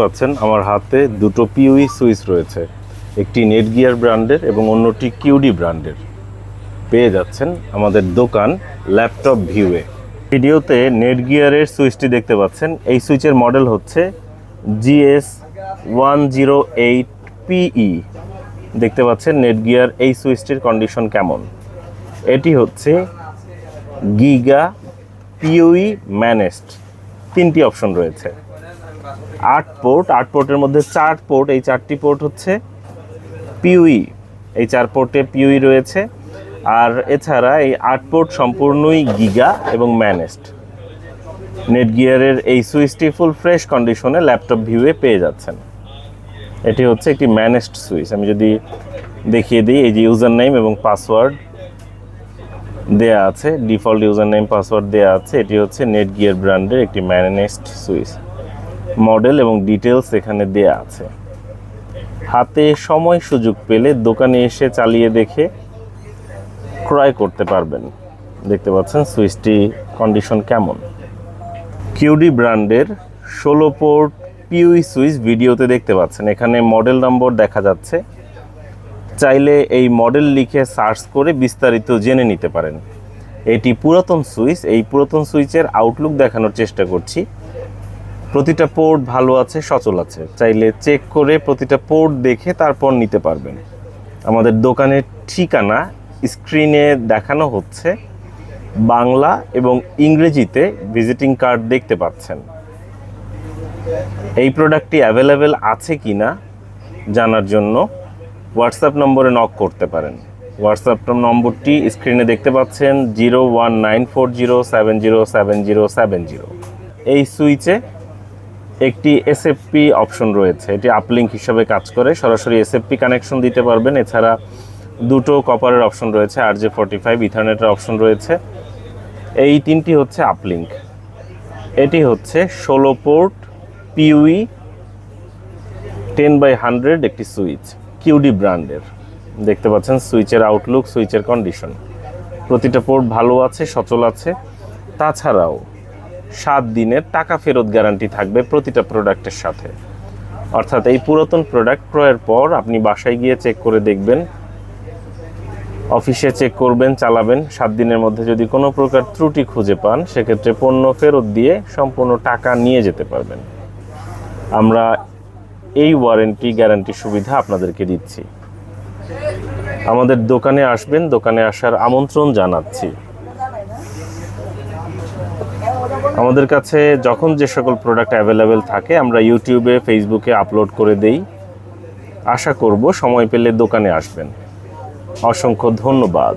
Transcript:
পাচ্ছেন, আমার হাতে দুটো পিউই সুইচ রয়েছে। একটি নেটগিয়ার ব্র্যান্ডের এবং অন্যটি কিউডি ব্র্যান্ডের। পেয়ে যাচ্ছেন আমাদের দোকান ল্যাপটপ ভিউয়ে। ভিডিওতে নেটগিয়ারের সুইচটি দেখতে পাচ্ছেন। এই সুইচের মডেল হচ্ছে GS one zero eight PE. দেখতে পাচ্ছেন নেটগিয়ার এই সুইচটির কন্ডিশন কেমন। এটি হচ্ছে গিগা পিউই ম্যানেস্ট তিনটি অপশন রয়েছে। আট পোর্ট, আট পোর্টের মধ্যে চার পোর্ট, এই চারটি পোর্ট হচ্ছে পিউই। এই চার পোর্টে পিউই রয়েছে। আর এছাড়া এই আট পোর্ট সম্পূর্ণই গিগা এবং ম্যানেস্ট নেটগিয়ারের এই সুইচটি ফুল ফ্রেশ কন্ডিশনে ল্যাপটপ ভিউয়ে পেয়ে যাচ্ছেন। এটি হচ্ছে একটি ম্যানেস্ট সুইচ। আমি যদি দেখিয়ে দিই, এই যে ইউজার নেম এবং পাসওয়ার্ড দেয়া আছে, ডিফল্ট ইউজার নেম পাসওয়ার্ড দেয়া আছে, এটি হচ্ছে নেটগিয়ার ব্র্যান্ডের একটি ম্যানেস্ট সুইচ। মডেল এবং ডিটেলস এখানে দেয়া আছে। হাতে সময় সুযোগ পেলে দোকানে এসে চালিয়ে দেখে ক্রয় করতে পারবেন। দেখতে পাচ্ছেন সুইচটি কন্ডিশন কেমন? কিউডি ব্র্যান্ডের ষোলো পোর্ট পিউই সুইচ ভিডিওতে দেখতে পাচ্ছেন। এখানে মডেল নম্বর দেখা যাচ্ছে। চাইলে এই মডেল লিখে সার্চ করে বিস্তারিত জেনে নিতে পারেন। এটি পুরাতন সুইচ। এই পুরাতন সুইচের আউটলুক দেখানোর চেষ্টা করছি। প্রতিটা পোর্ট ভালো আছে, সচল আছে। চাইলে চেক করে প্রতিটা পোর্ট দেখে তারপর নিতে পারবেন। আমাদের দোকানের ঠিকানা স্ক্রিনে দেখানো হচ্ছে। বাংলা এবং ইংরেজিতে ভিজিটিং কার্ড দেখতে পাচ্ছেন। এই প্রোডাক্টটি অ্যাভেলেবেল আছে কি না জানার জন্য হোয়াটসঅ্যাপ নম্বরে নক করতে পারেন। হোয়াটসঅ্যাপ নম্বরটি স্ক্রিনে দেখতে পাচ্ছেন zero one nine four zero seven zero seven zero seven zero এই সুইচে একটি এসএফপি অপশন রয়েছে। এটি আপলিঙ্ক হিসাবে কাজ করে। সরাসরি এসএফপি কানেকশন দিতে পারবেন। এছাড়া দুটো কপারের অপশন রয়েছে আর জে ফর্টি ফাইভ ইথারনেটের অপশন রয়েছে। এই তিনটি হচ্ছে আপলিঙ্ক এটি হচ্ছে ষোলো port PoE ten by hundred একটি সুইচ কিউডি ব্র্যান্ডের দেখতে পাচ্ছেন সুইচের আউটলুক সুইচের কন্ডিশন প্রতিটা পোর্ট ভালো আছে, সচল আছে। তাছাড়াও সাত দিনের টাকা ফেরত গ্যারান্টি থাকবে প্রতিটা প্রোডাক্টের সাথে। অর্থাৎ এই পুরাতন প্রোডাক্ট ক্রয়ের পর আপনি বাসায় গিয়ে চেক করে দেখবেন অফিসে চেক করবেন, চালাবেন, সাত দিনের মধ্যে যদি কোনো প্রকার ত্রুটি খুঁজে পান, সেক্ষেত্রে পণ্য ফেরত দিয়ে সম্পূর্ণ টাকা নিয়ে যেতে পারবেন। আমরা এই ওয়ারেন্টি গ্যারান্টি সুবিধা আপনাদেরকে দিচ্ছি। আমাদের দোকানে আসবেন, দোকানে আসার আমন্ত্রণ জানাচ্ছি। আমাদের কাছে যখন যে সকল প্রোডাক্ট অ্যাভেলেবেল থাকে, আমরা ইউটিউবে ফেসবুকে আপলোড করে দেই। আশা করব সময় পেলে দোকানে আসবেন। অসংখ্য ধন্যবাদ।